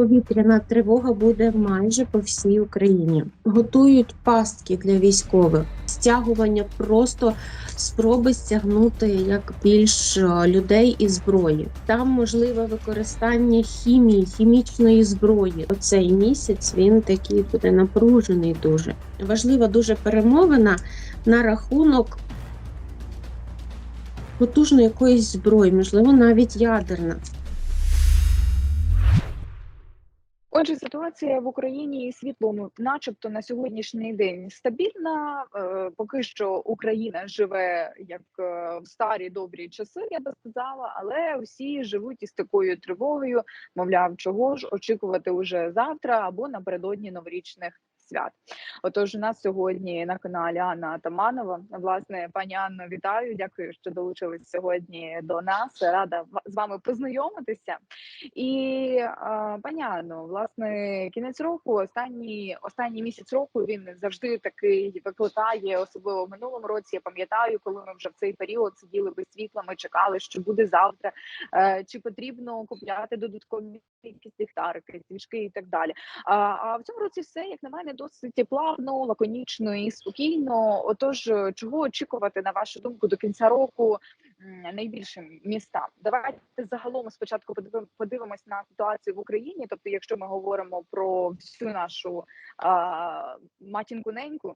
повітряна тривога буде майже по всій Україні. Готують пастки для військових, стягування просто спроби стягнути як більш е, людей і зброї. Там можливе використання хімії, хімічної зброї. Оцей місяць він такий буде напружений. Дуже важлива дуже перемовина на рахунок потужної якоїсь зброї, можливо, навіть ядерна. Отже, ситуація в Україні і світлому, начебто, на сьогоднішній день стабільна. Е, Поки що Україна живе як е, в старі добрі часи, я би сказала, але всі живуть із такою тривогою. Мовляв, чого ж очікувати уже завтра або напередодні новорічних свят. Отож, у нас сьогодні на каналі Анна Атаманова. Власне, пані Анно, вітаю. Дякую, що долучились сьогодні до нас. Рада з вами познайомитися. І пані Анно, власне, кінець року, останній останній місяць року він завжди такий викликає, особливо в минулому році. Я пам'ятаю, коли ми вже в цей період сиділи без світла, ми чекали, що буде завтра, е, чи потрібно купляти додаткові якісь ліхтарики, свічки і так далі. А в цьому році все, як на мене, досить плавно, лаконічно і спокійно. Отож, е, чого очікувати на вашу думку до кінця року найбільшим містам? Давайте загалом спочатку подивим- подивимось на ситуацію в Україні. Тобто, якщо ми говоримо про всю нашу а, матінку неньку,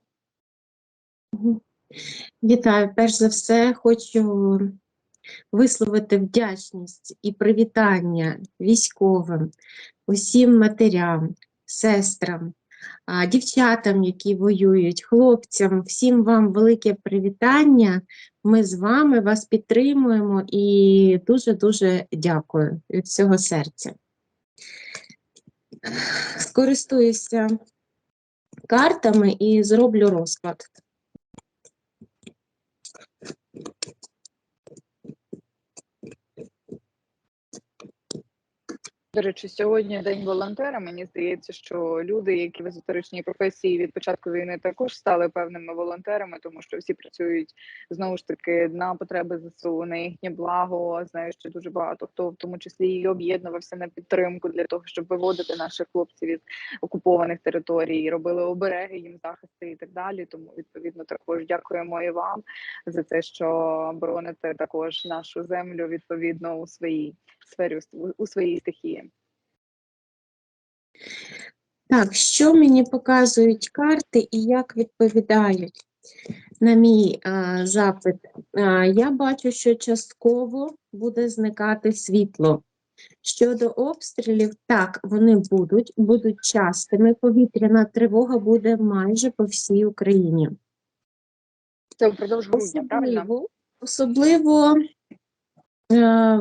Вітаю. Перш за все, хочу висловити вдячність і привітання військовим, усім матерям, сестрам, дівчатам, які воюють, хлопцям, всім вам велике привітання. Ми з вами вас підтримуємо і дуже-дуже дякую від всього серця. Скористуюся картами і зроблю розклад. До речі, сьогодні день волонтера. Мені здається, що люди, які в езотеричній професії від початку війни також стали певними волонтерами, тому що всі працюють знову ж таки на потреби ЗСУ, на їхнє благо. Знаю, що дуже багато хто в тому числі і об'єднувався на підтримку для того, щоб виводити наших хлопців від окупованих територій, робили обереги їм захисти і так далі. Тому відповідно також дякуємо і вам за те, що бороните також нашу землю відповідно у своїй сфері у- своїй стихії. Так, що мені показують карти і як відповідають на мій а, запит? А, я бачу, що частково буде зникати світло. Щодо обстрілів, так, вони будуть, будуть частими. Повітряна тривога буде майже по всій Україні. Це впродовж грудня, правильно? Особливо, е,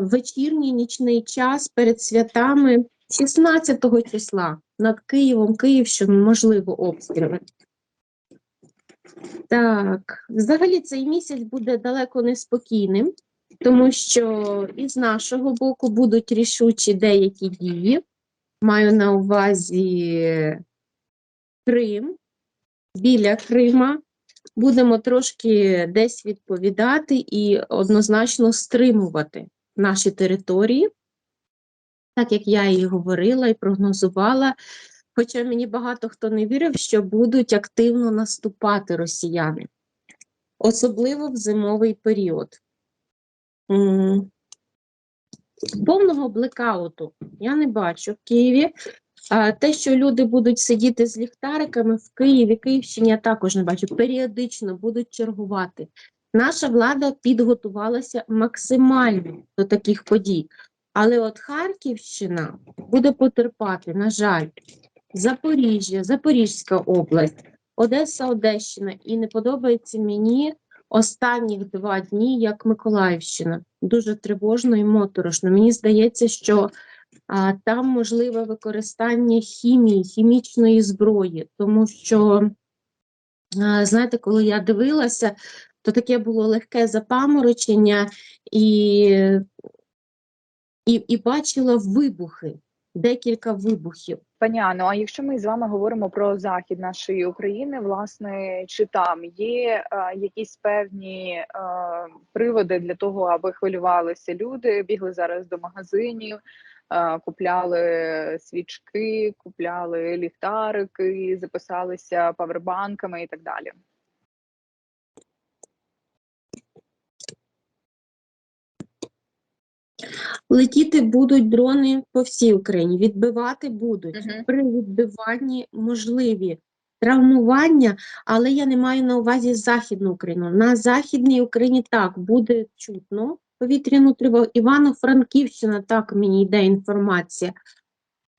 вечірній нічний час перед святами 16 числа над Києвом, Київщиною, можливо, обстріли. Так, взагалі цей місяць буде далеко неспокійним, тому що із нашого боку будуть рішучі деякі дії. Маю на увазі Крим, біля Крима. Будемо трошки десь відповідати і однозначно стримувати наші території, так як я і говорила і прогнозувала. Хоча мені багато хто не вірив, що будуть активно наступати росіяни, особливо в зимовий період. Повного блекауту я не бачу в Києві. Те, що люди будуть сидіти з ліхтариками в Києві, Київщині, я також не бачу. Періодично будуть чергувати. Наша влада підготувалася максимально до таких подій. Але от Харківщина буде потерпати, на жаль, Запоріжжя, Запорізька область, Одеса, Одещина. І не подобається мені останніх два дні, як Миколаївщина. Дуже тривожно і моторошно. Мені здається, що а, там можливе використання хімії, хімічної зброї, тому що, знаєте, коли я дивилася, то таке було легке запаморочення і, і, і бачила вибухи, декілька вибухів. Пані Анно, а якщо ми з вами говоримо про захід нашої України, власне, чи там є е, якісь певні е, приводи для того, аби хвилювалися люди, бігли зараз до магазинів, купляли свічки, купляли ліхтарики, записалися павербанками і так далі. Летіти будуть дрони по всій Україні, відбивати будуть. Мгм. При відбиванні можливі травмування, але я не маю на увазі Західну Україну. На Західній Україні так буде чутно повітряну тривогу. Івано-Франківщина, так мені йде інформація.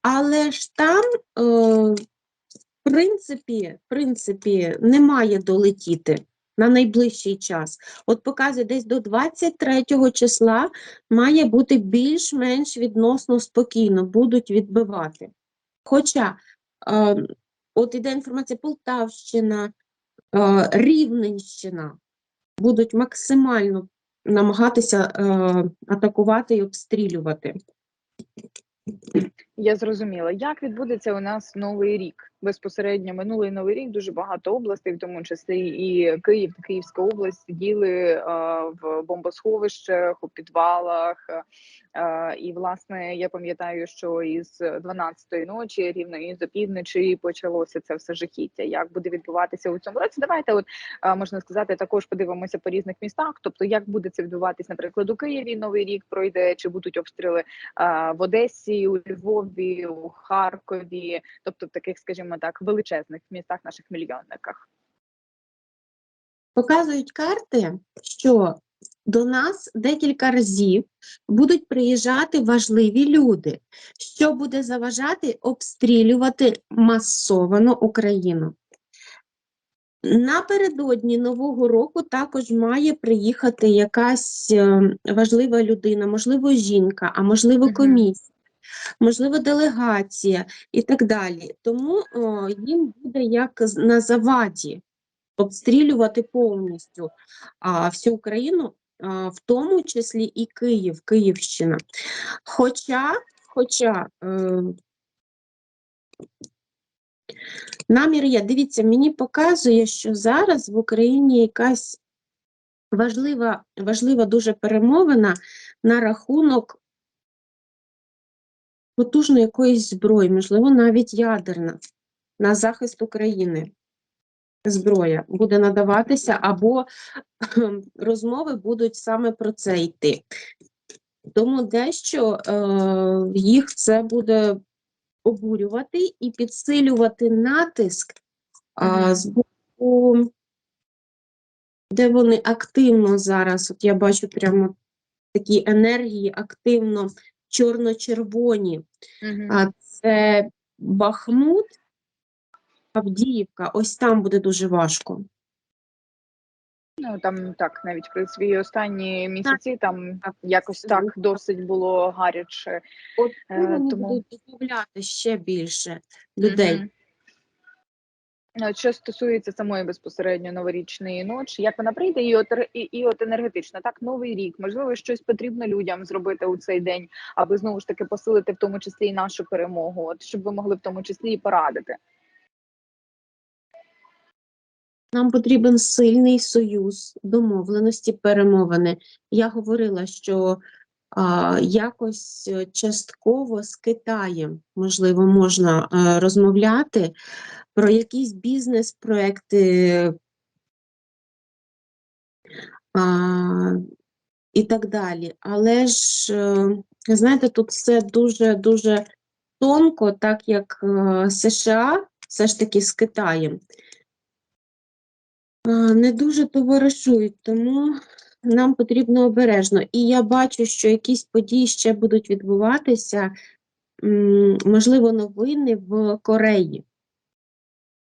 Але ж там, е, в принципі, в принципі, не має долетіти на найближчий час. От показує, десь до 23 числа має бути більш-менш відносно спокійно, будуть відбивати. Хоча е, от іде інформація Полтавщина, е, Рівненщина будуть максимально намагатися е, атакувати і обстрілювати. Я зрозуміла, як відбудеться у нас новий рік. Безпосередньо минулий новий рік дуже багато областей, в тому числі і Київ та Київська область, сиділи е, в бомбосховищах, у підвалах. Е, і власне я пам'ятаю, що із 12-ї ночі, рівно із опівночі, почалося це все жахіття. Як буде відбуватися у цьому році? Давайте, от е, можна сказати, також подивимося по різних містах. Тобто, як буде це відбуватись, наприклад, у Києві новий рік пройде, чи будуть обстріли е, в Одесі, у Львові, у Харкові, тобто в таких, скажімо так, величезних містах, наших мільйонниках. Показують карти, що до нас декілька разів будуть приїжджати важливі люди, що буде заважати обстрілювати масовано Україну. Напередодні Нового року також має приїхати якась е, важлива людина, можливо, жінка, а можливо, комісія, можливо, делегація і так далі. Тому о, їм буде як на заваді обстрілювати повністю а, всю Україну, в тому числі і Київ, Київщина. Хоча, хоча е, намір є, дивіться, мені показує, що зараз в Україні якась важлива, важлива дуже перемовина на рахунок потужної якоїсь зброї, можливо, навіть ядерна, на захист України. Зброя буде надаватися, або розмови будуть саме про це йти. Тому дещо е, їх це буде обурювати і підсилювати натиск Мгм. з боку, де вони активно зараз, от я бачу прямо такі енергії активно чорно-червоні. А це Бахмут, Авдіївка, ось там буде дуже важко. Ну там так, навіть при свої останні місяці там так, якось так досить було гаряче. От Е, тому- будуть додати ще більше людей. Ну, от Що стосується самої безпосередньо новорічної ночі, як вона прийде, і от і, і от енергетично, так новий рік, можливо, щось потрібно людям зробити у цей день, аби знову ж таки посилити в тому числі і нашу перемогу, от щоб ви могли в тому числі і порадити. Нам потрібен сильний союз, домовленості, перемовини. Я говорила, що а, якось е, частково з Китаєм, можливо, можна е, розмовляти про якісь бізнес-проекти і так далі. Але ж, е, знаєте, тут все дуже-дуже тонко, так як е, США все ж таки з Китаєм. Не дуже товаришують, тому нам потрібно обережно. І я бачу, що якісь події ще будуть відбуватися, можливо, новини в Кореї.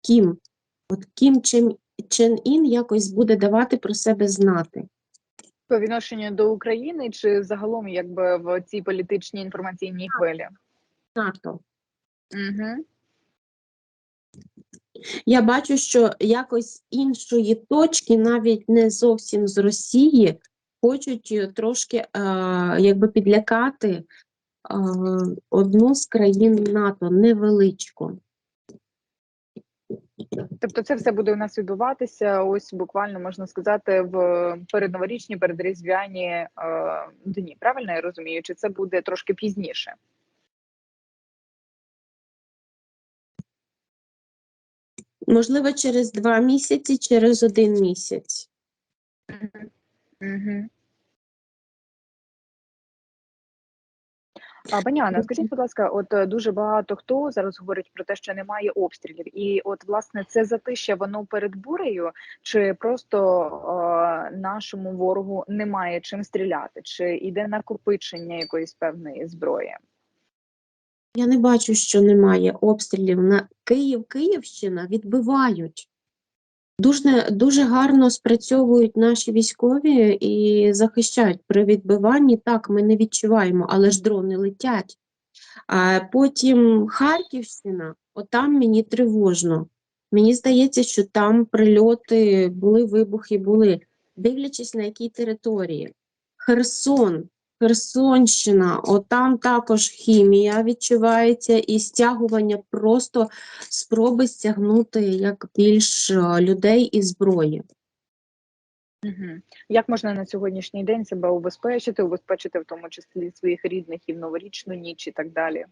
Кім, от Кім Чен, Чен Ін якось буде давати про себе знати. По відношенню до України чи загалом, якби в цій політичній інформаційній хвилі? НАТО. Угу. Я бачу, що якось іншої точки, навіть не зовсім з Росії, хочуть е, трошки е, якби підлякати е, одну з країн НАТО, невеличку. Тобто це все буде у нас відбуватися ось буквально можна сказати в передноворічні, передріздвяні е, дні. Правильно я розумію? Чи це буде трошки пізніше? Можливо, через два місяці, через один місяць. Угу. А, пані Анна, скажіть, будь ласка, от е, дуже багато хто зараз говорить про те, що немає обстрілів, і от власне це затища воно перед бурею, чи просто е, нашому ворогу немає чим стріляти, чи йде накопичення якоїсь певної зброї? Я не бачу, що немає обстрілів. На Київ, Київщина відбивають. Дуже, дуже гарно спрацьовують наші військові і захищають при відбиванні. Так, ми не відчуваємо, але ж дрони летять. А потім Харківщина, отам мені тривожно. Мені здається, що там прильоти були, вибухи були, дивлячись на якій території. Херсон, Херсонщина, отам також хімія відчувається і стягування просто спроби стягнути як більш е, людей і зброї. Як можна на сьогоднішній день себе убезпечити, убезпечити в тому числі своїх рідних і в новорічну ніч і так далі?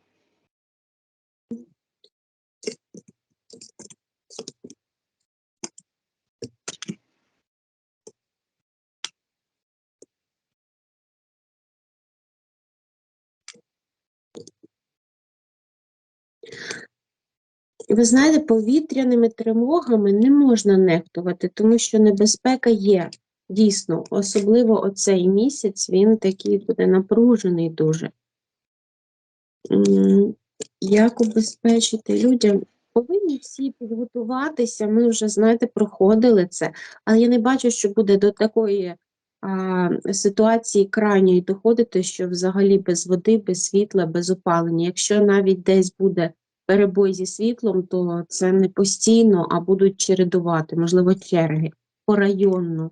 І Ви знаєте, повітряними тривогами не можна нехтувати, тому що небезпека є. Дійсно, особливо оцей місяць він такий буде напружений дуже. Як убезпечити людям? Повинні всі підготуватися. Ми вже, знаєте, проходили це, але я не бачу, що буде до такої а, ситуації крайньої доходити, що взагалі без води, без світла, без опалення. Якщо навіть десь буде перебой зі світлом, то це не постійно, а будуть чередувати, можливо, черги порайонно,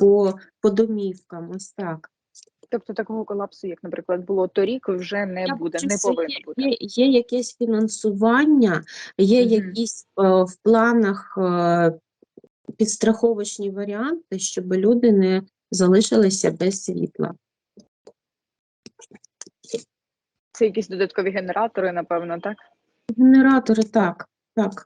по, по домівкам, ось так. Тобто такого колапсу, як, наприклад, було торік, вже не Я буде, не повинно є, бути. Є, є якесь фінансування, є Мгм. якісь е, в планах е, підстраховочні варіанти, щоб люди не залишилися без світла. Це якісь додаткові генератори, напевно, так? Генератори так, так.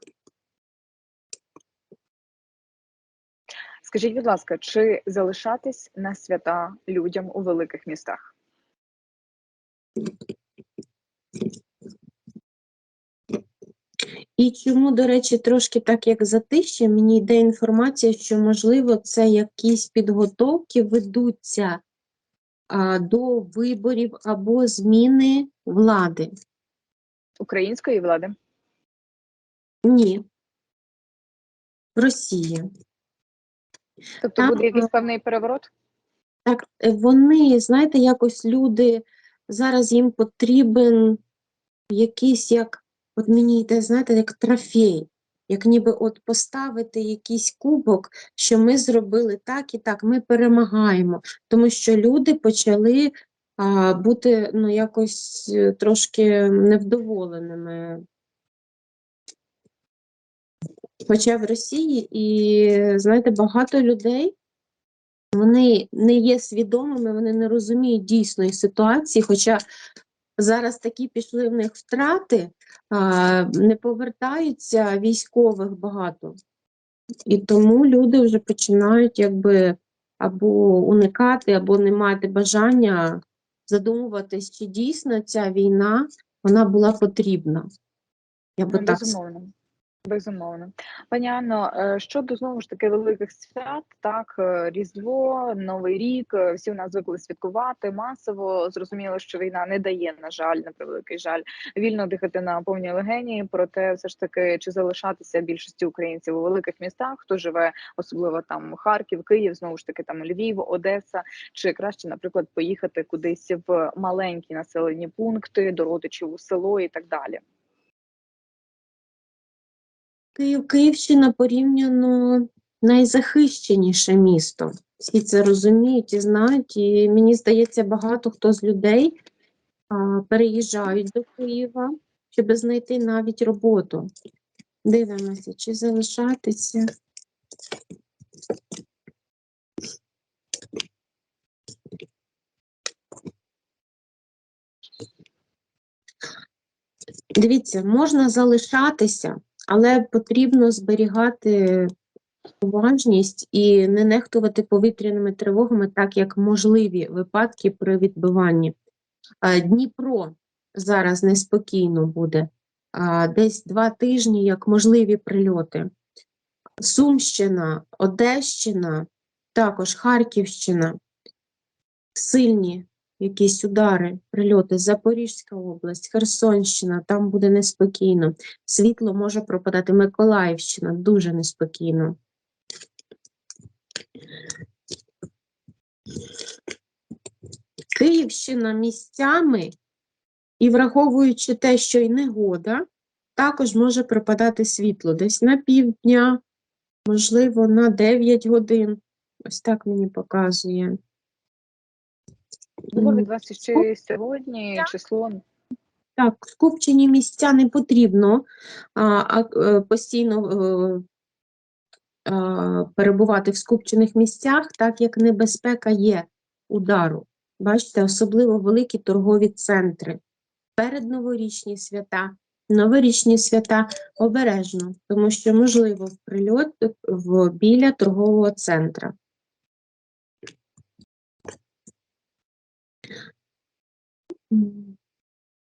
Скажіть, будь ласка, чи залишатись на свята людям у великих містах? І чому, до речі, трошки так як затище, мені йде інформація, що, можливо, це якісь підготовки ведуться а, до виборів або зміни влади. Української влади? Ні. Росії. Тобто Так, буде якийсь е, певний переворот? Так, е, вони, знаєте, якось люди зараз їм потрібен якийсь як, от мені йде, знаєте, як трофей, як ніби от поставити якийсь кубок, що ми зробили так і так, ми перемагаємо, тому що люди почали бути ну, якось е, трошки невдоволеними. Хоча в Росії і, знаєте, багато людей вони не є свідомими, вони не розуміють дійсної ситуації, хоча зараз такі пішли в них втрати, не повертаються військових багато. І тому люди вже починають якби або уникати, або не мати бажання задумуватись, чи дійсно ця війна вона була потрібна. Я би Ну, так безумовно. Пані Анно, е, щодо знову ж таки великих свят, так, е, Різдво, Новий рік, е, всі у нас звикли святкувати масово. Зрозуміло, що війна не дає, на жаль, на превеликий жаль, вільно дихати на повній легені. Проте, все ж таки, чи залишатися більшості українців у великих містах, хто живе, особливо там Харків, Київ, знову ж таки, там Львів, Одеса, чи краще, наприклад, поїхати кудись в маленькі населені пункти, до родичів у село і так далі. Київ, Київщина порівняно найзахищеніше місто. Всі це розуміють і знають. І мені здається, багато хто з людей а, переїжджають до Києва, щоб знайти навіть роботу. Дивимося, чи залишатися. Дивіться, можна залишатися, але потрібно зберігати уважність і не нехтувати повітряними тривогами, так як можливі випадки при відбиванні. Дніпро зараз неспокійно буде. Десь два тижні, як можливі прильоти. Сумщина, Одещина, також Харківщина, сильні якісь удари, прильоти, Запорізька область, Херсонщина, там буде неспокійно. Світло може пропадати, Миколаївщина, дуже неспокійно. Київщина місцями, і враховуючи те, що й негода, також може пропадати світло десь на півдня, можливо, на 9 годин. Ось так мені показує. Було М, від ще сьогодні число Так, скупчені місця не потрібно а, а, е, постійно е, а, перебувати в скупчених місцях, так як небезпека є удару. Бачите, особливо великі торгові центри. Передноворічні свята, новорічні свята обережно, тому що можливо в прильот в, біля торгового центра.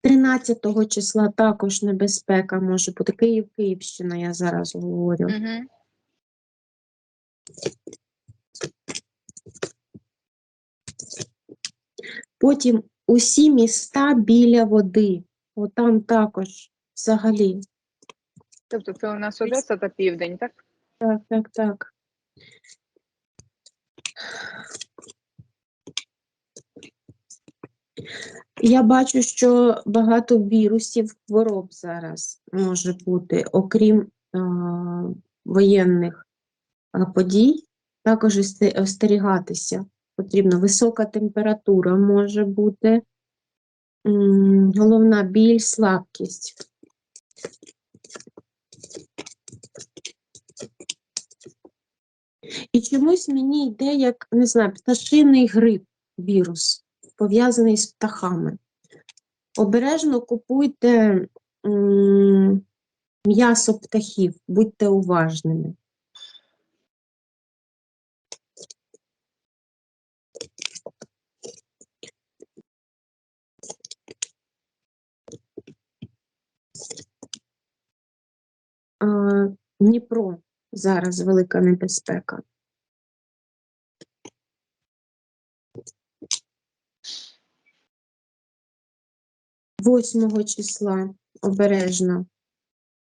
13 числа також небезпека може бути. Київ, Київщина, я зараз говорю. Угу. Потім усі міста біля води. Отам також взагалі. Тобто це у нас Одеса та Південь, так? Так, так, так. Я бачу, що багато вірусів, хвороб зараз може бути, окрім а, воєнних подій, також остерігатися потрібно. Висока температура може бути, головна біль, слабкість. І чомусь мені йде, як, не знаю, пташиний грип, вірус, пов'язаний з птахами. Обережно купуйте м'ясо птахів, будьте уважними. Дніпро зараз велика небезпека. Восьмого числа обережно.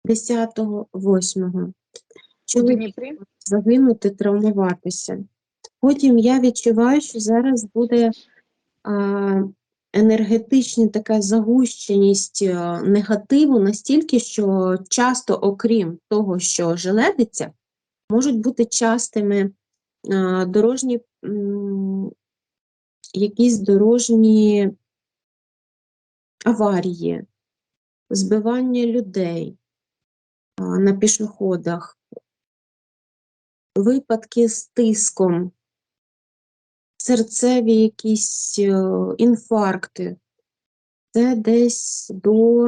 Десятого, восьмого. У Чоловік загинути, травмуватися. Потім я відчуваю, що зараз буде а, енергетична така загущеність негативу настільки, що часто, окрім того, що желедиться, можуть бути частими а, дорожні якісь дорожні аварії, збивання людей на пішоходах, випадки з тиском, серцеві якісь е, інфаркти. Це десь до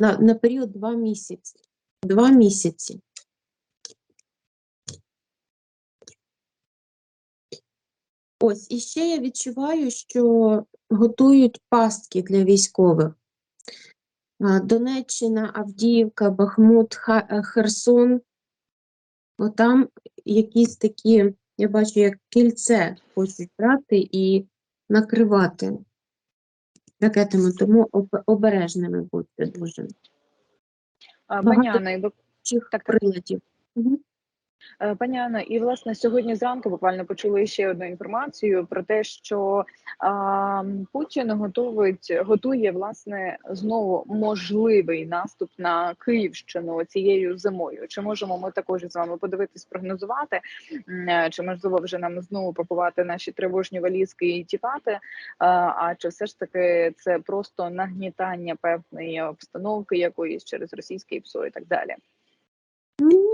на, на період два місяці. Два місяці. Ось, і ще я відчуваю, що готують пастки для військових. Донеччина, Авдіївка, Бахмут, е, Херсон. Отам якісь такі, я бачу, як кільце хочуть брати і накривати ракетами, тому обережними будьте дуже. Багато- Чих Так, приладів. Мгм. Е, Пані Анна, і власне сьогодні зранку буквально почули ще одну інформацію про те, що а, Путін готовить готує власне знову можливий наступ на Київщину цією зимою. Чи можемо ми також з вами подивитись, прогнозувати? Е, Чи можливо вже нам знову пакувати наші тривожні валізки і тікати? А, а чи все ж таки це просто нагнітання певної обстановки якоїсь через російське ПСО і так далі?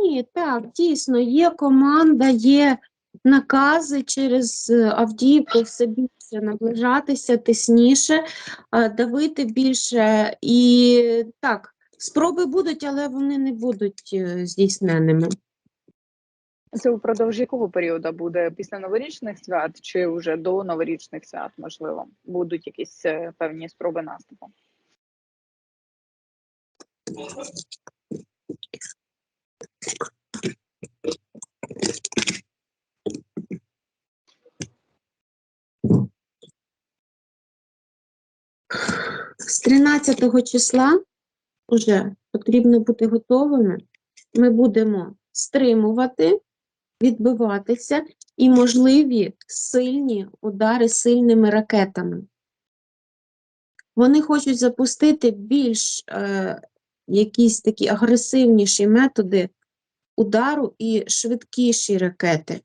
Ні, так, дійсно, є команда, є накази через е, Авдіївку все більше наближатися, тисніше, е, давити більше. І так, Спроби будуть, але вони не будуть е, здійсненими. Це упродовж якого періоду буде після новорічних свят чи вже до новорічних свят, можливо, будуть якісь певні спроби наступу? З 13 числа вже потрібно бути готовими. Ми будемо стримувати, відбиватися і можливі сильні удари сильними ракетами. Вони хочуть запустити більш е, якісь такі агресивніші методи удару і швидкіші ракети.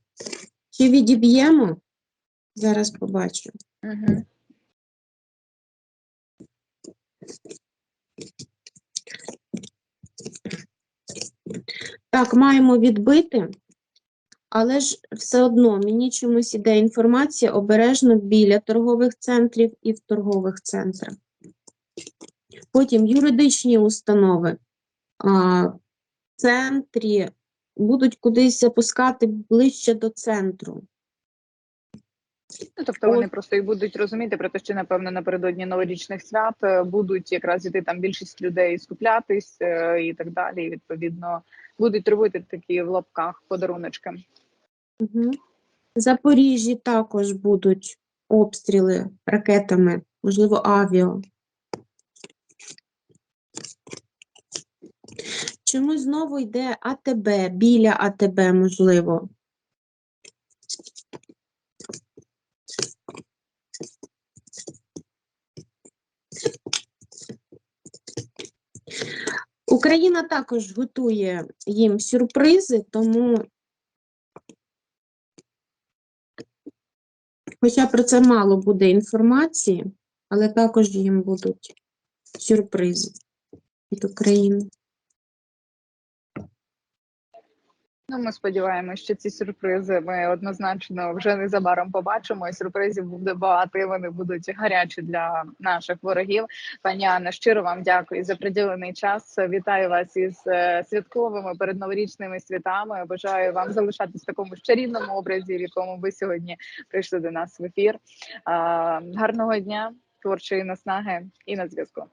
Чи відіб'ємо? Зараз побачу. Угу. Так, маємо відбити, але ж все одно мені чомусь іде інформація обережно біля торгових центрів і в торгових центрах. Потім юридичні установи а, в центрі будуть кудись запускати ближче до центру. Ну, тобто вони просто і будуть розуміти про те, що напевно напередодні новорічних свят е, будуть якраз іти там більшість людей скуплятись е, і так далі. І відповідно будуть робити такі в лапках подаруночки. Угу. В Запоріжжі також будуть обстріли ракетами, можливо, авіо. Чому знову йде АТБ, біля АТБ, можливо? Україна також готує їм сюрпризи, тому Хоча про це мало буде інформації, але також їм будуть сюрпризи від України. Ну, ми сподіваємося, що ці сюрпризи ми однозначно вже незабаром побачимо. І сюрпризів буде багато, і вони будуть гарячі для наших ворогів. Пані Анна, щиро вам дякую за приділений час. Вітаю вас із е, святковими передноворічними святами. Бажаю вам залишатись в такому чарівному образі, в якому ви сьогодні прийшли до нас в ефір. Гарного дня, творчої наснаги і на зв'язку.